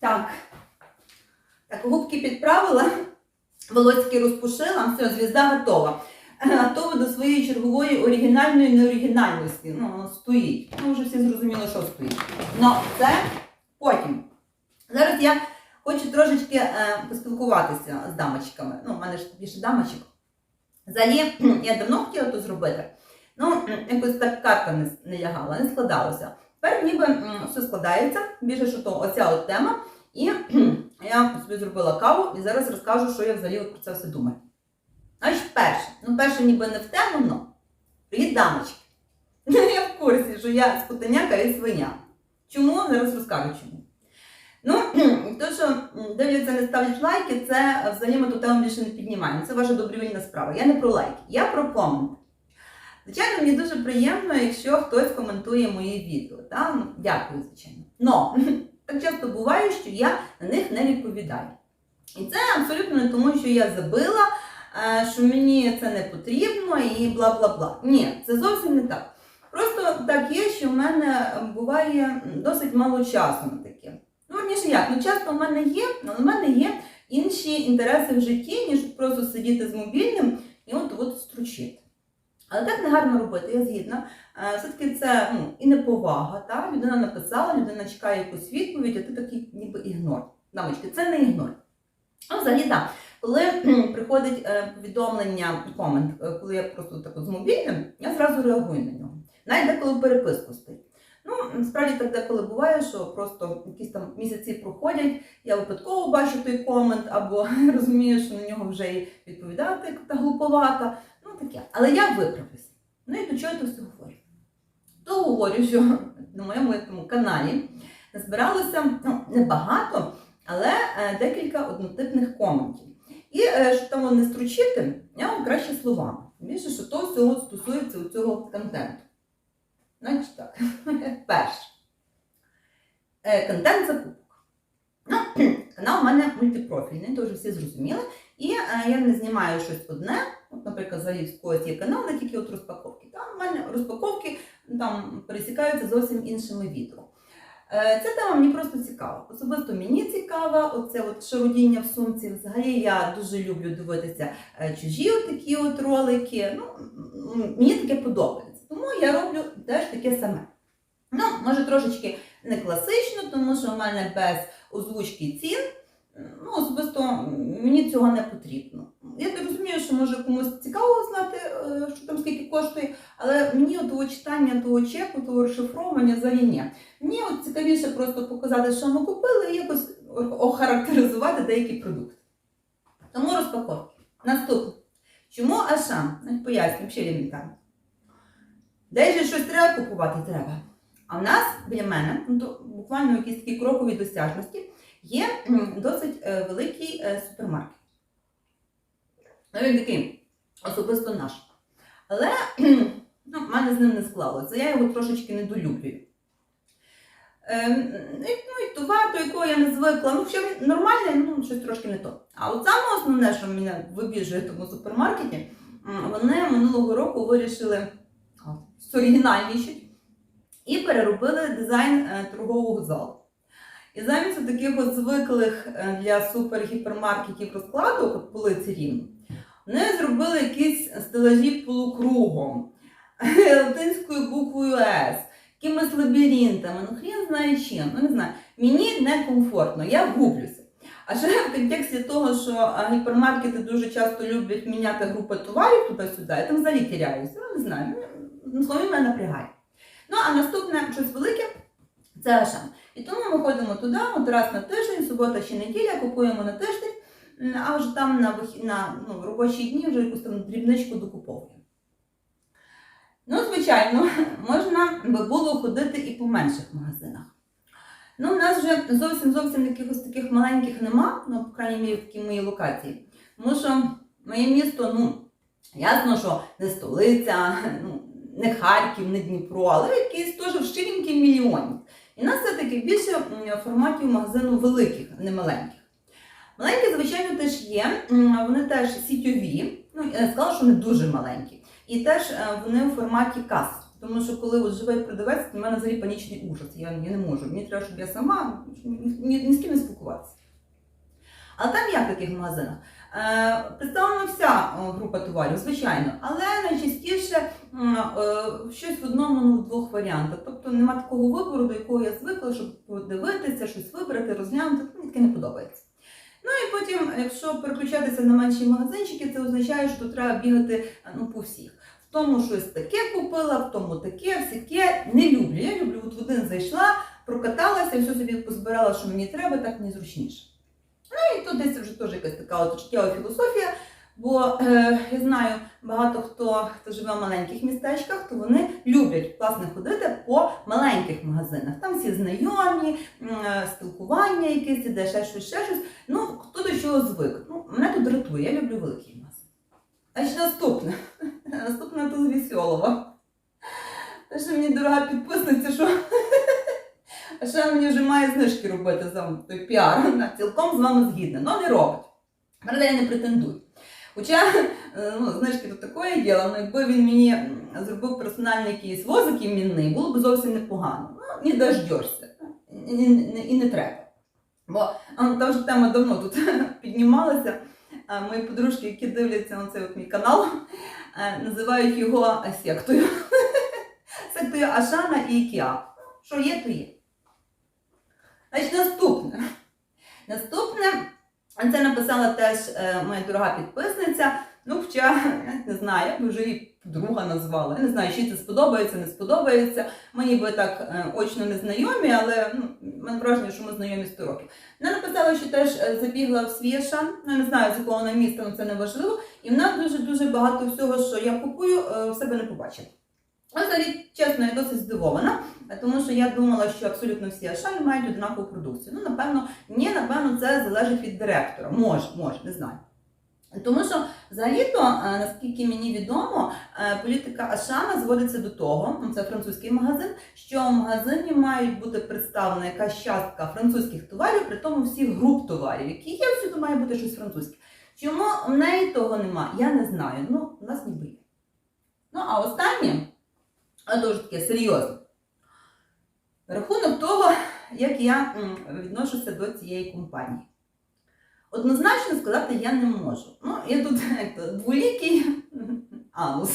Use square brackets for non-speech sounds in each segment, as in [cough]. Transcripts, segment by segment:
Так. Так, губки підправила, [laughs] волоськи розпушила, все, звізда готова. Е, Готова до своєї чергової оригінальної неоригінальності. Ну, стоїть. Ну, вже всі зрозуміли, що стоїть. Ну, це потім. Зараз я хочу трошечки е, поспілкуватися з дамочками. Ну, в мене ж більше дамочок. Взагалі, [clears throat] я давно хотіла то зробити. Ну, якось так карта не, не лягала, не складалося. Тепер ніби все складається, більше, що то оця от тема. І [clears throat] я собі зробила каву і зараз розкажу, що я взагалі про це все думаю. Значить, перше, ну перше ніби не в тему, но привіт, дамочки. [laughs] Я в курсі, що я скотеняка і свиня. Чому? Зараз розкажу чому. Ну, [clears throat] то, що дивляться, не ставлять лайки, це взагалі ми ту тему більше не піднімаємо. Це ваша добровільна справа. Я не про лайки, я про комент. Звичайно, мені дуже приємно, якщо хтось коментує мої відео. Та? Ну, Дякую, звичайно. Но [laughs] так часто буває, що я на них не відповідаю. І це абсолютно не тому, що я забила, е, що мені це не потрібно і бла бла бла. Ні, це зовсім не так. Просто так є, що в мене буває досить мало часу на таке. Ну, верніше як, ну часто в мене є, але в мене є інші інтереси в житті, ніж просто сидіти з мобільним і от от стручити. Але так не гарно робити, я згідна. Е, Все-таки це ну, і неповага. Та? Людина написала, людина чекає якусь відповідь, а ти такий ніби ігнор. Дамочки, це не ігнор. А взагалі так. Коли приходить е, повідомлення, комент, е, коли я просто так з мобільним, я зразу реагую на нього. Навіть деколи переписку стоїть. Ну, справді так деколи буває, що просто якісь там місяці проходять, я випадково бачу той комент, або [laughs] розумію, що на нього вже і відповідати та глуповата. Таке. Але я виправлюся. Ну і до чого я все говорю? То говорю, що на моєму каналі назбиралося ну, небагато, але е, декілька однотипних коментів. І е, щоб там не стручити, я вам краще словами. Більше, що то всього стосується цього контенту. Значить так, [laughs] перше. Е, контент закупок. Ну, канал у мене мультипрофільний, то вже всі зрозуміли. І я не знімаю щось одне. От, наприклад, в когось є канал, де тільки от розпаковки. Там розпаковки там пересікаються зовсім іншими відео. Е, Ця тема мені просто цікава. Особисто мені цікава, оце от шарудіння в сумці. Взагалі я дуже люблю дивитися е, чужі такі от ролики. Ну, мені таке подобається. Тому я роблю теж таке саме. Ну, може, трошечки не класично, тому що в мене без озвучки цін. Ну, особисто мені цього не потрібно. Я так розумію, що може комусь цікаво знати, е, що там скільки коштує, але мені того читання того чеку, того розшифровування взагалі ні. Мені от цікавіше просто показати, що ми купили, і якось охарактеризувати деякі продукти. Тому розпаковки. Наступне. Чому Ашан? Навіть Поясню, взагалі елементарно. Десь же щось треба купувати треба. А в нас біля мене, ну буквально якісь такі крокові досяжності, є досить е, великий е, супермаркет. Ну, він такий особисто наш. Але [clears throat] ну, в мене з ним не склалося. Я його трошечки недолюблюю. Ем, ну, і- товар, до якого я не звикла, ну що він нормальний, ну щось трошки не то. А от саме основне, що мене вибіжує в тому супермаркеті, вони минулого року вирішили а, зоригінальніші і переробили дизайн е, торгового залу. І замість таких от звиклих е, для супергіпермаркетів розкладок, от полиці рівно, вони зробили якісь стелажі полукругом, [laughs] латинською буквою С, якимись лабіринтами, ну хрін знає чим, ну не знаю. Мені некомфортно, я гублюся. А ще в контексті того, що гіпермаркети дуже часто люблять міняти групи товарів туди-сюди, я там взагалі тіряюся, ну не знаю, ну, слові мене напрягає. Ну, а наступне щось велике це Ашан. І тому ми ходимо туди от раз на тиждень, субота чи неділя, купуємо на тиждень, а вже там на, вихід, на ну, робочі дні вже якусь там дрібничку докуповуємо. Ну, звичайно, [laughs] можна би було ходити і по менших магазинах. Ну, в нас вже зовсім зовсім якихось таких маленьких нема, ну, по крайній мірі, в такій моїй локації. Тому що моє місто, ну, ясно, що не столиця, [laughs] ну, не Харків, не Дніпро, але якийсь теж в щиренький мільйонів. І нас все-таки більше форматів магазину великих, не маленьких. Маленькі, звичайно, теж є. Вони теж сітьові. Ну, я сказала, що вони дуже маленькі. І теж е, вони у форматі кас. Тому що коли от живе продавець, в мене взагалі панічний ужас. Я, я не можу. Мені треба, щоб я сама ні, ні, з ким не спілкуватися. Але там як в таких магазинах? Е, представлена вся група товарів, звичайно, але найчастіше е, щось в одному, ну, в двох варіантах. Тобто нема такого вибору, до якого я звикла, щоб подивитися, щось вибрати, розглянути. Мені таке не подобається. Ну і потім, якщо переключатися на менші магазинчики, це означає, що треба бігати е, ну, по всіх. В тому щось таке купила, в тому таке, всяке. Не люблю. Я люблю, от в один зайшла, прокаталася, все собі позбирала, що мені треба, так мені зручніше. Ну і тут десь вже теж якась така от життєва філософія. Бо е, я знаю, багато хто, хто живе в маленьких містечках, то вони люблять власне ходити по маленьких магазинах. Там всі знайомі, е, спілкування якесь іде, ще щось, ще щось. Ну, хто до чого звик. Ну, мене тут дратує, я люблю великий магазин. А ще наступне. [laughs] Наступне то з Вісьолова. Те, що мені дорога підписниця, що [laughs] а ще мені вже має знижки робити за той піар. Цілком з вами згідна. Ну, не робить. Правда, я не претендую. Хоча е, ну, знижки то таке діло, ну, якби він мені зробив персональний якийсь возик іменний, було б зовсім непогано. Ну, не дождешся. І, і, і, не треба. Бо та вже тема давно тут [laughs] піднімалася. Мої подружки, які дивляться на цей от мій канал, е, називають його сектою. [laughs] Сектою Ашана і Ікеа. Що є, то є. Значить, наступне. Наступне, це написала теж е, моя дорога підписниця. Ну, хоча, не знаю, як би вже її подруга назвала. Я не знаю, чи це сподобається, не сподобається. Ми ніби так е, очно не знайомі, але ну, мене враження, що ми знайомі 100 років. Вона написала, що теж е, забігла в Свєшан, ну, не знаю, з якого вона міста, але це не важливо. І вона дуже-дуже багато всього, що я купую, в себе не побачила. Взагалі, чесно, я досить здивована, тому що я думала, що абсолютно всі Ашані мають однакову продукцію. Ну, напевно, ні, напевно, це залежить від директора. Може, може, не знаю. Тому що взагалі-то, е, наскільки мені відомо, е, політика Ашана зводиться до того, ну, це французький магазин, що в магазині мають бути представлена якась частка французьких товарів, при тому всіх груп товарів, які є, всюди має бути щось французьке. Чому в неї того нема, я не знаю. Ну, у нас ніби. Ну, а останнє, а дуже таке серйозне. Рахунок того, як я відношуся до цієї компанії. Однозначно сказати я не можу. Ну, я тут [laughs] як то, дволікий [laughs] анус.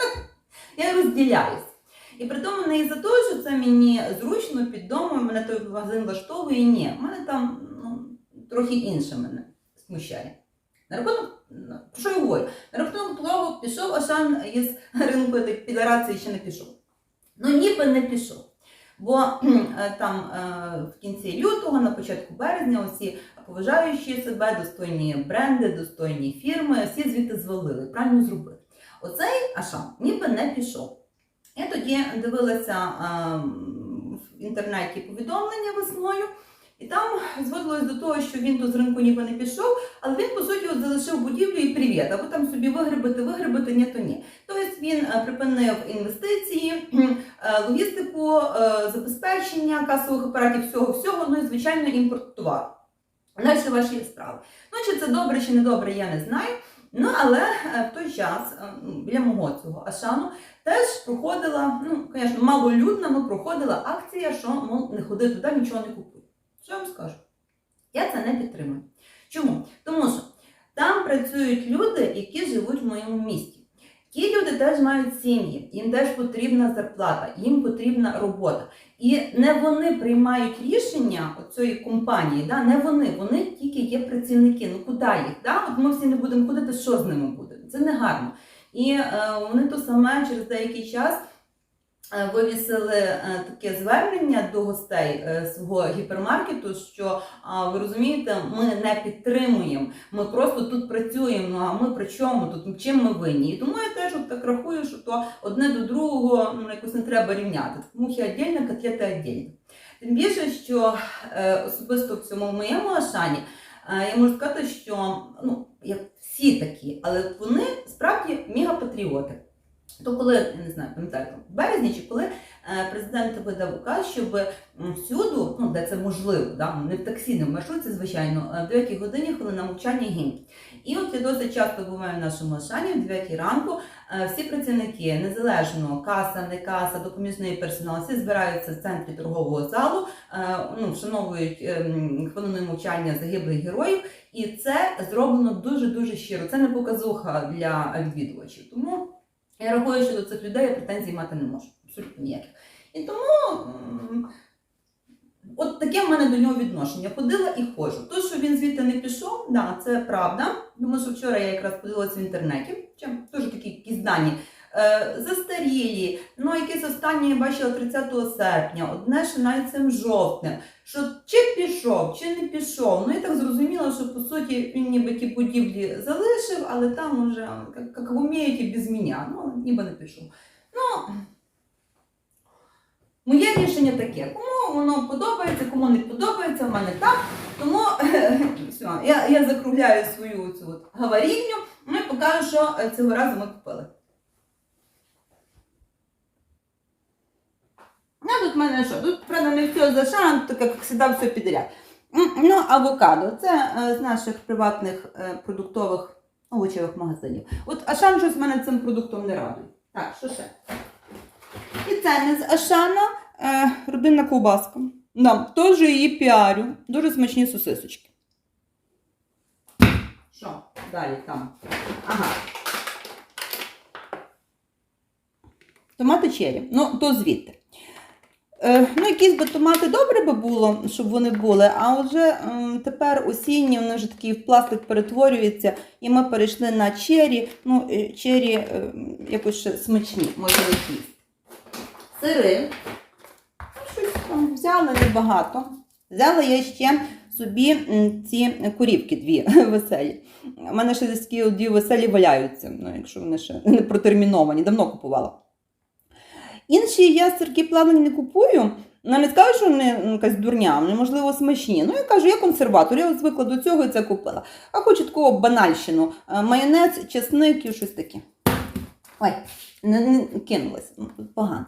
[laughs] я розділяюсь. І при тому не із-за того, що це мені зручно під домом, мене той магазин влаштовує. Ні, в мене там ну, трохи інше мене смущає. На рахунок, що я рахунок того, пішов Ашан із ринку підарації ще не пішов. Ну, ніби не пішов. Бо е, там е, в кінці лютого, на початку березня, усі поважаючи себе, достойні бренди, достойні фірми, всі звідти звалили, правильно зробили. Оцей Ашан ніби не пішов. Я тоді дивилася е, в інтернеті повідомлення весною, і там зводилось до того, що він тут з ринку ніби не пішов, але він, по суті, от залишив будівлю і привіт, або там собі вигребати, вигребати, ні, то ні. Тобто він е, припинив інвестиції, е, логістику, е, забезпечення касових апаратів, всього, всього, ну і звичайно імпорт товару. Далі ваші справи. Ну, чи це добре, чи не добре, я не знаю. Ну, але в той час е, ну, біля мого цього Ашану теж проходила, ну, звісно, малолюдна, але проходила акція, що мов, не ходи туди, нічого не купуй. Що я вам скажу? Я це не підтримую. Чому? Тому що там працюють люди, які живуть в моєму місті. Ті люди теж мають сім'ї, їм теж потрібна зарплата, їм потрібна робота. І не вони приймають рішення цієї компанії, да? не вони, вони тільки є працівники. Ну куди їх? Да? От ми всі не будемо ходити, що з ними буде? Це не гарно. І е, вони то саме через деякий час вивісили е, таке звернення до гостей е, свого гіпермаркету, що ви розумієте, ми не підтримуємо, ми просто тут працюємо, а ми при чому тут, чим ми винні? І тому я теж от так рахую, що то одне до другого ну, якось не треба рівняти. Мухи віддільно, котлети віддільно. Тим більше, що е, особисто в цьому моєму Ашані е, я можу сказати, що ну, як всі такі, але вони справді мегапатріоти. То коли, я не знаю, пам'ятаю, там, в березні чи коли е, президент видав указ, щоб всюду, ну де це можливо, да, не в таксі, не в маршрутці, звичайно, е, в 9 годині хвилина мовчання гімн. І от я досить часто буваю в нашому Ашані в 9 ранку. Е, Всі працівники, незалежно каса, не каса, допоміжний персонал, всі збираються в центрі торгового залу, ну, вшановують ем, хвилиною мовчання загиблих героїв. І це зроблено дуже дуже щиро. Це не показуха для відвідувачів. Тому я рахую, що до цих людей я претензій мати не можу. Абсолютно ніяких. І тому от таке в мене до нього відношення. Ходила і ходжу. То, що він звідти не пішов, да, це правда. Тому що вчора я якраз подивилася в інтернеті, чим теж такі якісь дані. Е, застарілі, ну якісь останні я бачила 30 серпня, одне ще навіть цим жовтнем. Що чи пішов, чи не пішов. Ну я так зрозуміла, що по суті він ніби ті будівлі залишив, але там уже як вміють і без мене. Ну, ніби не пішов. Ну, моє рішення таке. Кому воно подобається, кому не подобається, в мене так. Тому [laughs] все, я, я закругляю свою цю от гаварійню, ну і покажу, що е, цього разу ми купили. Ну, тут в мене що? Тут, правда, не все зашано, так як завжди все підряд. Ну, авокадо. Це е, з наших приватних е, продуктових овочевих магазинів. От Ашан щось мене цим продуктом не радує. Так, що ще? І це не з Ашана е, родинна ковбаска. Да, теж її піарю. Дуже смачні сосисочки. Що? Далі там. Ага. Томати черрі. Ну, то звідти. Е, ну, якісь би томати добре би було, щоб вони були, а вже ем, тепер осінні, вони вже такі в пластик перетворюються, і ми перейшли на чері. Ну, е, чері е, якось ще смачні, можна їсти. Сири. Ну, щось там взяла небагато. Взяла я ще собі ці курівки дві [laughs] веселі. У мене ще такі дві веселі валяються, ну, якщо вони ще не протерміновані, давно купувала. Інші я сирки плавлені не купую. Ну, не скажу, що вони ну, якась дурня, вони, можливо, смачні. Ну, я кажу, я консерватор, я звикла до цього і це купила. А хочу такого банальщину. Е, Майонез, чесник і щось таке. Ой, не, не кинулась, ну, погано.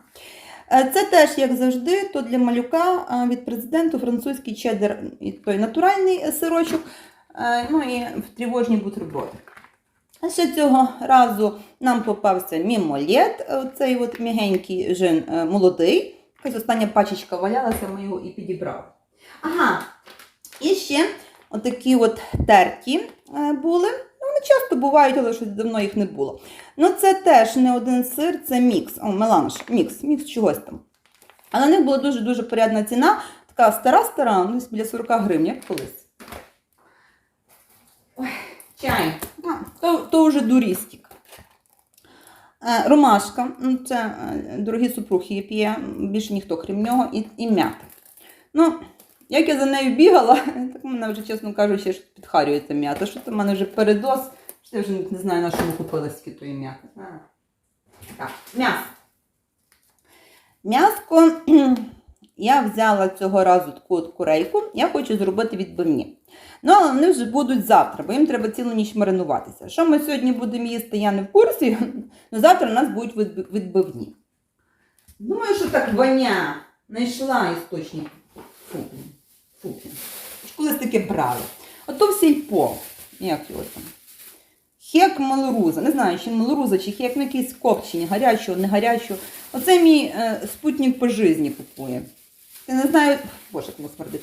Е, Це теж, як завжди, то для малюка е, від президенту французький чеддер, той натуральний сирочок, ну і тривожні бутерброди. А ще цього разу нам попався мімолет, цей от м'ягенький жин е, молодий. Якась остання пачечка валялася, ми його і підібрали. Ага, і ще отакі от терті е, були. Ну, Вони часто бувають, але щось давно їх не було. Ну, це теж не один сир, це мікс. О, меланж, мікс, мікс чогось там. А на них була дуже-дуже порядна ціна, така стара-стара, ну, біля 40 гривень, як колись. Ой, чай. То, то вже дурістік. Е, Ромашка, ну, це е, дорогі супруг її п'є, більше ніхто, крім нього, і, і м'ята. Ну, як я за нею бігала, [laughs] так мене вже, чесно кажучи, підхарюється м'ята. Що це в мене вже передоз, що я вже не знаю, на що ми купили скільки тої м'яти. М'ясо. М'яско [clears throat] я взяла цього разу таку от курейку, я хочу зробити відбивні. Ну, але вони вже будуть завтра, бо їм треба цілу ніч маринуватися. Що ми сьогодні будемо їсти, я не в курсі, [laughs] але завтра у нас будуть відбивні. Думаю, що так воня знайшла істочник. Фу. Фу, Колись таке брали. Ото в сільпо. Як його там? Хек малоруза. Не знаю, чи малоруза, чи хек, ну якийсь копчення, гарячого, не гарячого. Оце мій е, спутник по житті купує. Ти не знаю, боже, як смердить.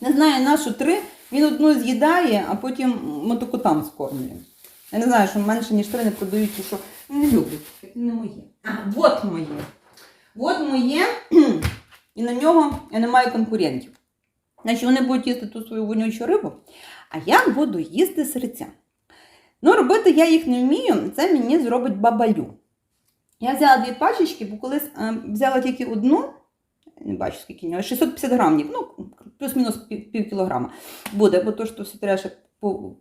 Не знаю, нашу три, він одну з'їдає, а потім мотокотам скормлює. Я не знаю, що менше, ніж три не продають, чи що. Не люблю. Це не моє. А, от моє. От моє. [clears throat] І на нього я не маю конкурентів. Значить, вони будуть їсти ту свою вонючу рибу, а я буду їсти серця. Ну, робити я їх не вмію, це мені зробить бабалю. Я взяла дві пачечки, бо колись е, взяла тільки одну, не бачу, скільки нього, 650 грамів, ну, плюс-мінус пів, кілограма буде, бо то що все треба ще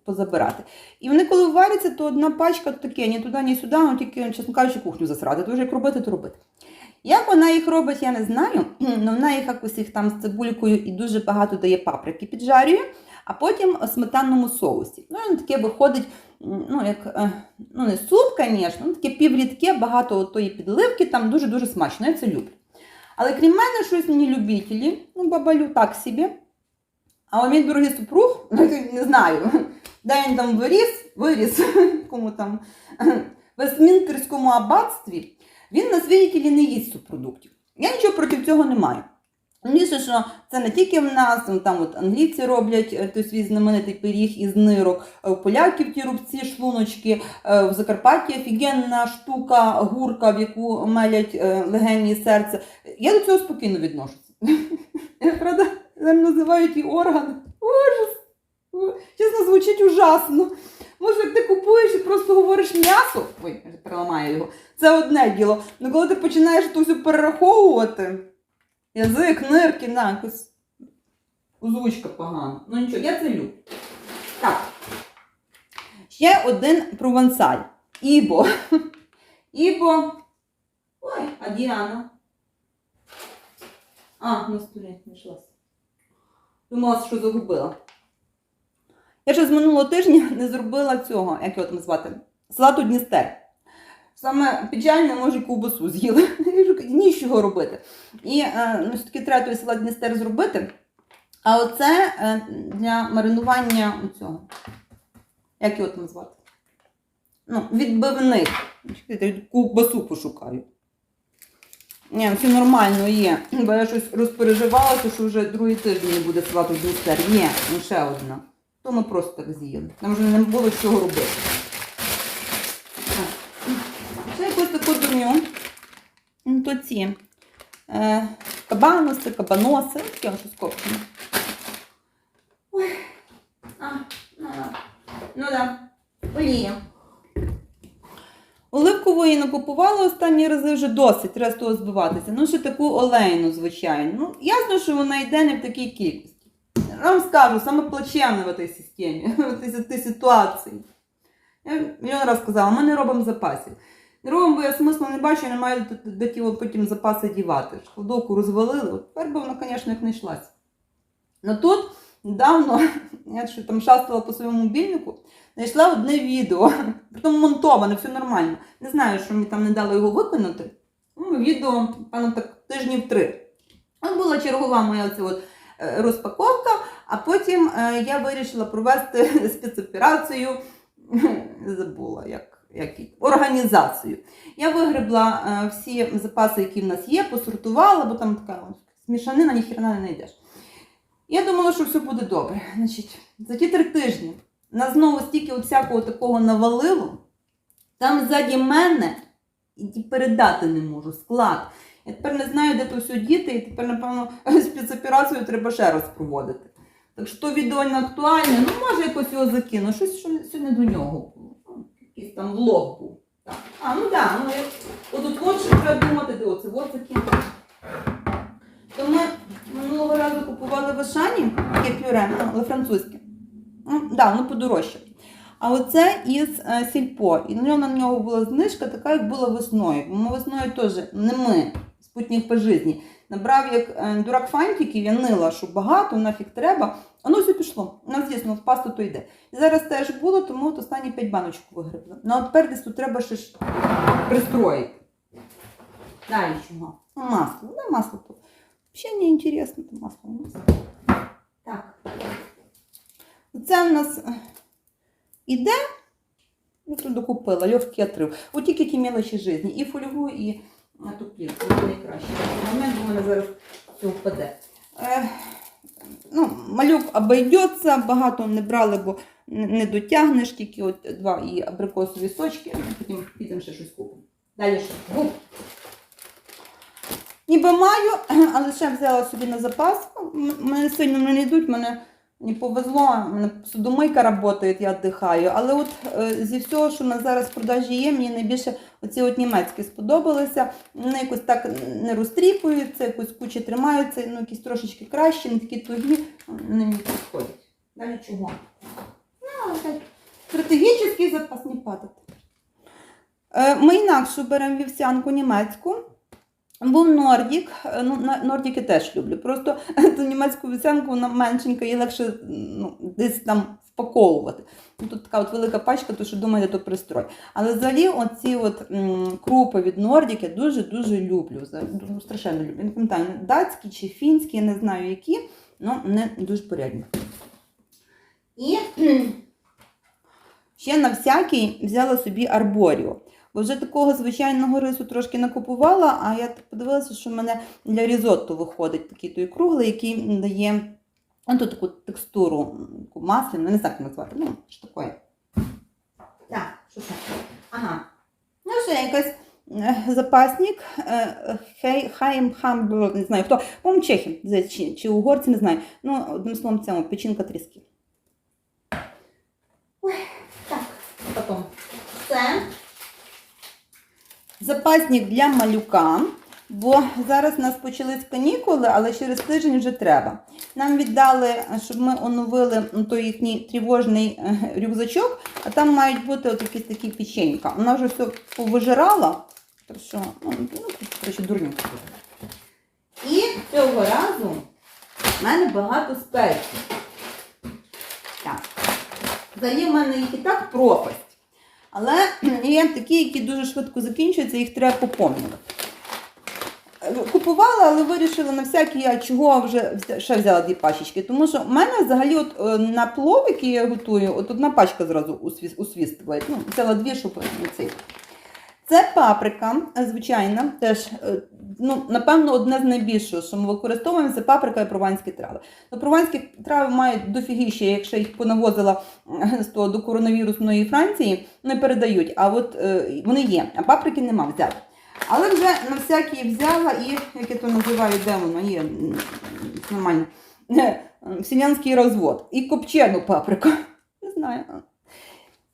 позабирати. І вони, коли варяться, то одна пачка таке, ні туди, ні сюди, ну, тільки, чесно кажучи, кухню засрати. То вже як робити, то робити. Як вона їх робить, я не знаю. але [clears throat] вона їх якось їх там з цибулькою і дуже багато дає паприки, піджарює, а потім у сметанному соусі. Ну, воно таке виходить, ну, як, е, ну, не суп, звісно, ну, таке піврідке, багато тої підливки, там дуже-дуже смачно, я це люблю. Але крім мене, щось мені любителі, ну, бабалю так собі. А мій дорогий супруг, [laughs] не знаю, де він там виріс, виріс, [laughs] кому там, в аббатстві, він на світі не їсть субпродуктів. Я нічого проти цього не маю. Що це не тільки в нас, там от англійці роблять е, той свій знаменитий пиріг із нирок, е, у поляків ті рубці, шлуночки, е, в Закарпатті офігенна штука, гурка, в яку мелять легені серце. Я до цього спокійно відношуся. [laughs] Правда, називають і органи. Ужас! Чесно, звучить ужасно. Може, як ти купуєш і просто говориш м'ясо, ой, я переламаю його, це одне діло. Ну коли ти починаєш то все перераховувати, язик, нирки, на, якось озвучка погана. Ну нічого, я це люблю. Так. Ще один провансаль. Ібо. [laughs] Ібо. Ой, а Діана? А, на столі знайшлася. Думала, що загубила. Я ще з минулого тижня [laughs] не зробила цього, як його там звати, салату Дністер. Саме печальне, може, ковбасу з'їли. [laughs] Нічого робити. І е, ну, все-таки треба той салат Дністер зробити. А оце е, для маринування цього. Як його там звати? Ну, відбивних. Чекайте, ковбасу пошукаю. Ні, все нормально є. Бо я щось розпереживалася, що вже другий тиждень не буде салату Дністер. Є, ну ще одна. То ми просто так з'їли. Там вже не було чого робити. Так. Ще якусь таку дурню. Ну, то ці е, кабаноси, кабаноси, щось копчене. Ой. Ну. Ну да. Олія. Оливкової накупувала останні рази вже досить, треба з того збиватися. Ну, ще таку олейну, звичайно. Ну, ясно, що вона йде не в такій кількості. Я вам скажу, саме плачевне в цій системі, [laughs] в цій ситуації. Я мільйон раз казала, ми не робимо запасів. Не бо я смислу не бачу, я не маю до, до ті потім запаси дівати. Кладовку розвалили, от тепер би вона, звісно, як не йшлася. Ну тут недавно, [laughs] я що там шастала по своєму мобільнику, знайшла одне відео, [laughs] притом монтоване, все нормально. Не знаю, що мені там не дало його виконати. Ну, відео, певно, так тижнів три. От була чергова моя оця от е, розпаковка, а потім е, я вирішила провести [laughs] спецоперацію, забула, як, організацію. Я вигребла е, всі запаси, які в нас є, посортувала, бо там така смішанина, ніхрена не знайдеш. Я думала, що все буде добре. Значить, за ті три тижні нас знову стільки от всякого такого навалило. Там ззаді мене і передати не можу склад. Я тепер не знаю, де то все діти, і тепер, напевно, [laughs] спецоперацію треба ще раз проводити. Так що то відео не актуальне, ну може якось його закину. Щось що не- сьогодні до нього було. Якийсь там влог був. Так. А, ну так, да, ну отут от треба думати, де оце от закинути. То ми минулого разу купували в Ашані таке пюре, ну, але французьке. Ну, да, воно подорожче. А оце із е, сільпо. І на нього була знижка, така, як була весною. Ми весною теж, не ми, спутник по житті. Набрав як е, дурак фантиків, я нила, що багато, нафіг треба. Воно все пішло. У нас дійсно в пасту то йде. І зараз теж було, тому от останні 5 баночок вигребли. Ну а тепер десь тут треба ще ж пристроїти. Далі чого? Ну, Масло. Ну, масло тут. Взагалі не інтересно, то масло у нас. Так. Це в нас е, іде. Ну, тут докупила, легкий отрив. От тільки ті мелочі житті. І фольгу, і на ту плівку. Це найкраще. Момент у мене зараз все впаде. Е, ну, малюк обійдеться, багато не брали, бо не не дотягнеш, тільки от два і абрикосові сочки, потім підемо ще щось купимо. Далі що? Губ. Ніби маю, але ще взяла собі на запас. Мене сильно не йдуть, мене не повезло, судомийка працює, я віддихаю. Але от е, зі всього, що на зараз в продажі є, мені найбільше оці от німецькі сподобалися. Вони якось так не розтріпуються, якось кучі тримаються, ну якісь трошечки кращі, не такі тугі, вони мені підходять. Далі чого? Ну, так, стратегічний запас не падати. Е, Ми інакше беремо вівсянку німецьку. Був Нордік, Е, ну, Нордік я теж люблю. Просто [laughs] ту німецьку вівсянку вона меншенька і легше ну, десь там впаковувати. Ну, Тут така от велика пачка, то що думаєте, то пристрой. Але взагалі оці от м, крупи від Nordic я дуже-дуже люблю. Ну, Страшенно люблю. Не пам'ятаю, датські чи фінські, я не знаю які, але вони дуже порядні. І [clears throat] ще на всякий взяла собі арборіо. Бо вже такого звичайного рису трошки накупувала, а я так подивилася, що в мене для різотто виходить такий той круглий, який дає ну, ту таку текстуру таку масляну, не знаю, як назвати. Ну, що таке. Так, що це? Ага. Ну, ще якась е, запасник. е, хайм, хам, не знаю хто. По-моєму, чехи, чи, чи угорці, не знаю. Ну, одним словом, цьому печінка тріски. Ой, так, потім. Це запасник для малюка. Бо зараз у нас почались канікули, але через тиждень вже треба. Нам віддали, щоб ми оновили той їхній тривожний е, рюкзачок, а там мають бути от якісь такі печенька. Вона вже все повижирала, так що, ну, ну коротше, дурненько. І цього разу в мене багато спецій. Так. Взагалі в мене їх і так пропасть. Але є такі, які дуже швидко закінчуються, їх треба поповнювати. Купувала, але вирішила на всякий, а чого вже ще взяла дві пачечки. Тому що в мене взагалі от, е, на плов, який я готую, от одна пачка зразу усвіс- усвістує. Ну, взяла дві, щоб цей. Це паприка, звичайна, теж, е, ну, напевно, одне з найбільшого, що ми використовуємо, це паприка і прованські трави. Ну, прованські трави мають дофігіще, якщо їх понавозила е, з того до коронавірусної Франції, не передають, а от е, вони є, а паприки нема взяти. Але вже на всякий взяла і, як я то називаю, де воно є нормально, селянський розвод. І копчену паприку. Не знаю.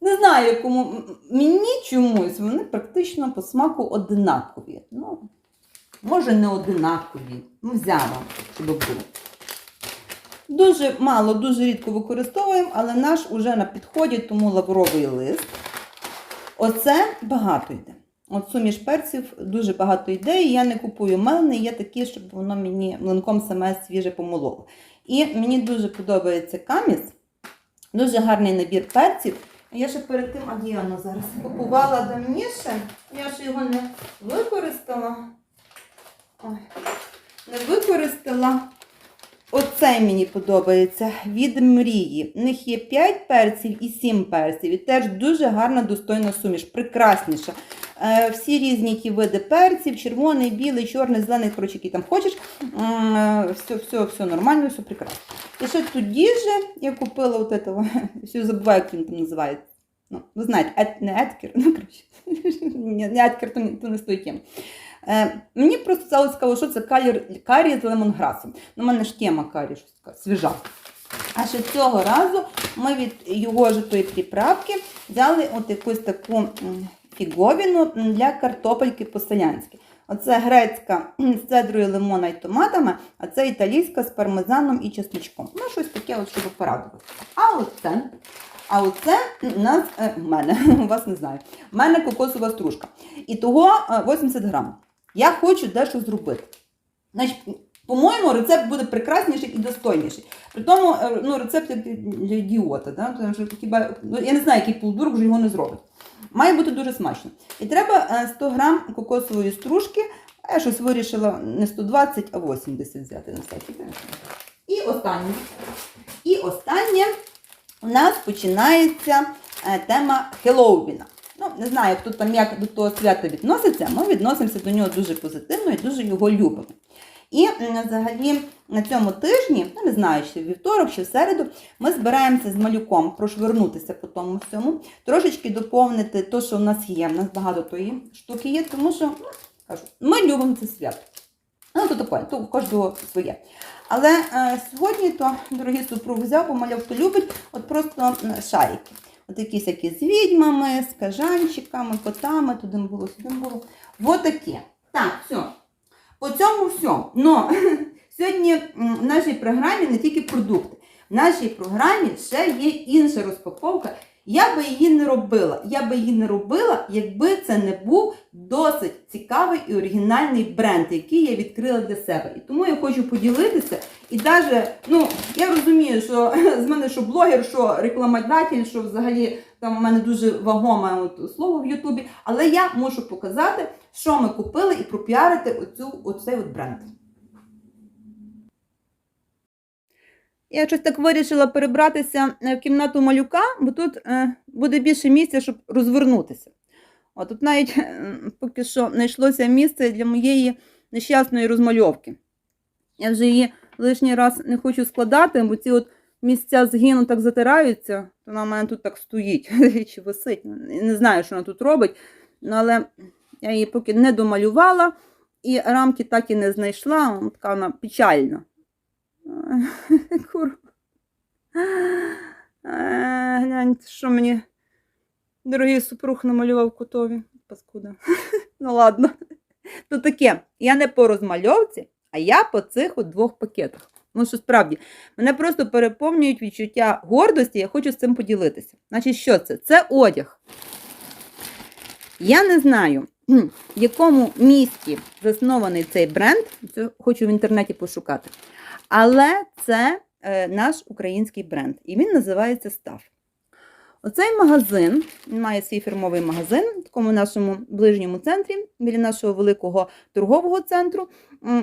Не знаю, якому. Мені чомусь вони практично по смаку одинакові. Ну, може, не одинакові. Ну, взяла, щоб було. Дуже мало, дуже рідко використовуємо, але наш уже на підході, тому лавровий лист. Оце багато йде. От суміш перців дуже багато йде, і я не купую мелений, є такі, щоб воно мені млинком саме свіже помололо. І мені дуже подобається каміс, дуже гарний набір перців. Я ще перед тим, а зараз купувала давніше, я ж його не використала. Ой, не використала. Оцей мені подобається від мрії. В них є 5 перців і 7 перців. І теж дуже гарна достойна суміш, прекрасніша. Е, всі різні ті види перців, червоний, білий, чорний, зелений, коротше, який там хочеш. Все, все, все нормально, все прекрасно. І ще тоді же я купила от этого, [laughs] все забуваю, як він там називається. Ну, ви знаєте, ет, не еткер, ну, коротше, [laughs] не еткер, то, то не з тої теми. Е, мені просто стало цікаво, що це карі, карі з лемонграсом. Ну, у мене ж тема карі, така, свіжа. А ще цього разу ми від його ж тої приправки взяли от якусь таку фіговіну для картопельки по-селянськи. Оце грецька з цедрою лимона і томатами, а це італійська з пармезаном і чесничком. Ну, щось таке, от, щоб порадувати. А оце, а оце у нас, е, в мене, [laughs] у вас не знаю, в мене кокосова стружка. І того е, 80 грам. Я хочу дещо зробити. Значить, по-моєму, рецепт буде прекрасніший і достойніший. При тому, е, ну, рецепт для ідіота, да? тому що хіба, ну, я не знаю, який полудурок вже його не зробить. Має бути дуже смачно. І треба е, 100 грам кокосової стружки, я щось вирішила не 120, а 80 взяти на всякий. І останнє. І останнє у нас починається е, тема Хеллоуіна. Ну, не знаю, хто там як до того свята відноситься, ми відносимося до нього дуже позитивно і дуже його любимо. І взагалі на цьому тижні, ну не знаю, чи в вівторок, чи в середу, ми збираємося з малюком прошвернутися по тому всьому, трошечки доповнити те, що в нас є. У нас багато тої штуки є, тому що ну, кажу, ми любимо це свято. Ну, то таке, то кожного своє. Але е, сьогодні то, дорогі супруг взяв, бо малявка любить от просто шарики. От якісь які з відьмами, з кажанчиками, котами, туди було, сюди було. Вот такі. Так, все. По цьому все. Но [laughs] сьогодні в нашій програмі не тільки продукти. В нашій програмі ще є інша розпаковка. Я би її не робила. Я би її не робила, якби це не був досить цікавий і оригінальний бренд, який я відкрила для себе. І тому я хочу поділитися. І навіть, ну, я розумію, що [laughs] з мене що блогер, що рекламодатель, що взагалі там у мене дуже вагоме от слово в Ютубі, але я можу показати, що ми купили і пропіарити оцю, оцей от бренд. Я щось так вирішила перебратися е, в кімнату малюка, бо тут е, буде більше місця, щоб розвернутися. От тут навіть е, поки що знайшлося місце для моєї нещасної розмальовки. Я вже її лишній раз не хочу складати, бо ці от місця згину так затираються, то вона в мене тут так стоїть [laughs] чи висить. Не знаю, що вона тут робить, ну, але я її поки не домалювала і рамки так і не знайшла. Така вона печальна. [laughs] Е, Гляньте, що мені дорогий супруг намалював кутові. Паскуда. [laughs] Ну ладно. То таке, я не по розмальовці, а я по цих от двох пакетах. Ну, що справді, мене просто переповнюють відчуття гордості, я хочу з цим поділитися. Значить, що це? Це одяг. Я не знаю, в якому місті заснований цей бренд. Це хочу в інтернеті пошукати. Але це е, наш український бренд. І він називається Став. Оцей магазин, має свій фірмовий магазин в такому нашому ближньому центрі, біля нашого великого торгового центру.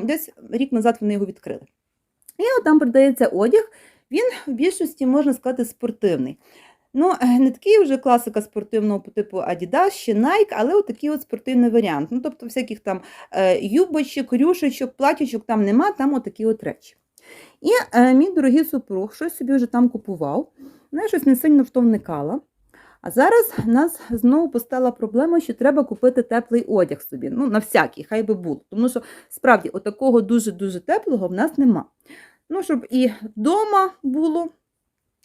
Десь рік назад вони його відкрили. І от там продається одяг. Він в більшості, можна сказати, спортивний. Ну, е, не такий вже класика спортивного по типу Adidas чи Nike, але от такий от спортивний варіант. Ну, тобто, всяких там е, юбочок, рюшечок, платічок там нема, там от такі от речі. І е, мій дорогий супруг щось собі вже там купував. Ну, я щось не сильно в то вникала. А зараз в нас знову постала проблема, що треба купити теплий одяг собі. Ну, на всякий, хай би було. Тому що справді отакого дуже-дуже теплого в нас нема. Ну, щоб і вдома було,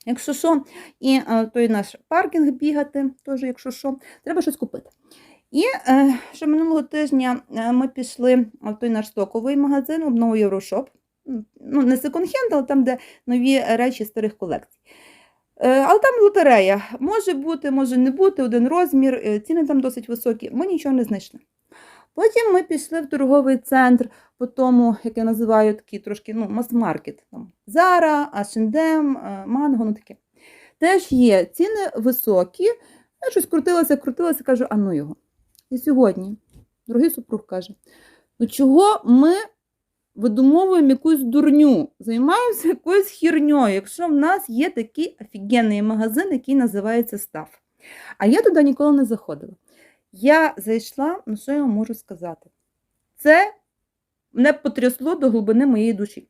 якщо що, і е, той наш паркінг бігати, теж, якщо що, треба щось купити. І е, ще минулого тижня е, ми пішли в той наш стоковий магазин, обнову Єврошоп. Ну, не секонд-хенд, але там, де нові речі старих колекцій. Але там лотерея. Може бути, може не бути, один розмір, ціни там досить високі. Ми нічого не знайшли. Потім ми пішли в торговий центр, по тому, як я називаю такий трошки ну, мас-маркет. Zara, H&M, е, ну таке. Теж є ціни високі. Я щось крутилася, крутилася, кажу, а ну його. І сьогодні другий супруг каже: ну чого ми видумовуємо якусь дурню, займаємося якоюсь хірньою, якщо в нас є такий офігенний магазин, який називається Став. А я туди ніколи не заходила. Я зайшла, ну що я вам можу сказати? Це мене потрясло до глибини моєї душі.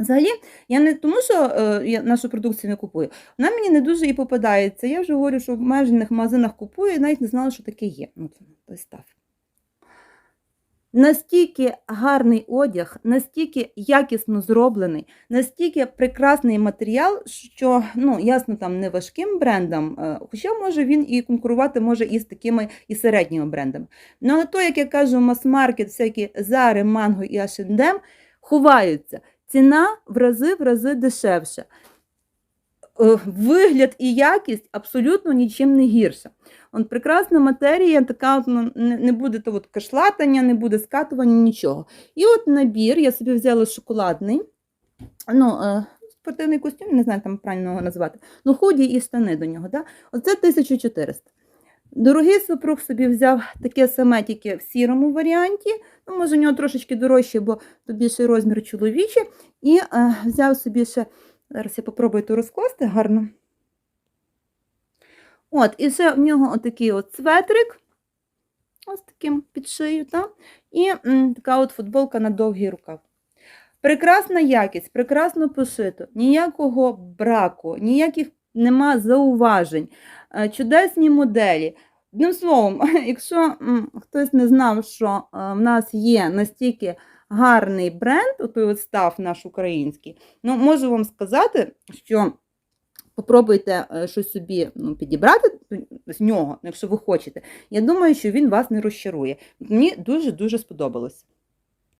Взагалі, я не тому, що е, я нашу продукцію не купую, вона мені не дуже і попадається. Я вже говорю, що в межних магазинах купую і навіть не знала, що таке є. Ну, це той став. Настільки гарний одяг, настільки якісно зроблений, настільки прекрасний матеріал, що, ну, ясно, там не важким брендом, е, хоча може він і конкурувати може і з такими і середніми брендами. Ну, але то, як я кажу, мас-маркет, всякі Зари, Манго і H&M ховаються. Ціна в рази в рази дешевша. Е, Вигляд і якість абсолютно нічим не гірша. От прекрасна матерія, така от, ну, не, буде то от кашлатання, не буде скатування, нічого. І от набір я собі взяла шоколадний, ну, е, спортивний костюм, не знаю, там правильно його назвати. Ну, худі і штани до нього. Да? Оце 1400. Дорогий супруг собі взяв таке саме, тільки в сірому варіанті. Ну, може, у нього трошечки дорожче, бо то більший розмір чоловічий. І е, взяв собі ще, зараз я попробую то розкласти гарно. От, і ще в нього отакий от светрик, ось таким під шию, та? і м, така от футболка на довгий рукав. Прекрасна якість, прекрасно пошито, ніякого браку, ніяких нема зауважень, е, чудесні моделі. Одним словом, [laughs] якщо м, хтось не знав, що е, в нас є настільки гарний бренд, отой от став наш український, ну, можу вам сказати, що попробуйте е, щось собі ну, підібрати з нього, якщо ви хочете. Я думаю, що він вас не розчарує. Мені дуже-дуже сподобалось.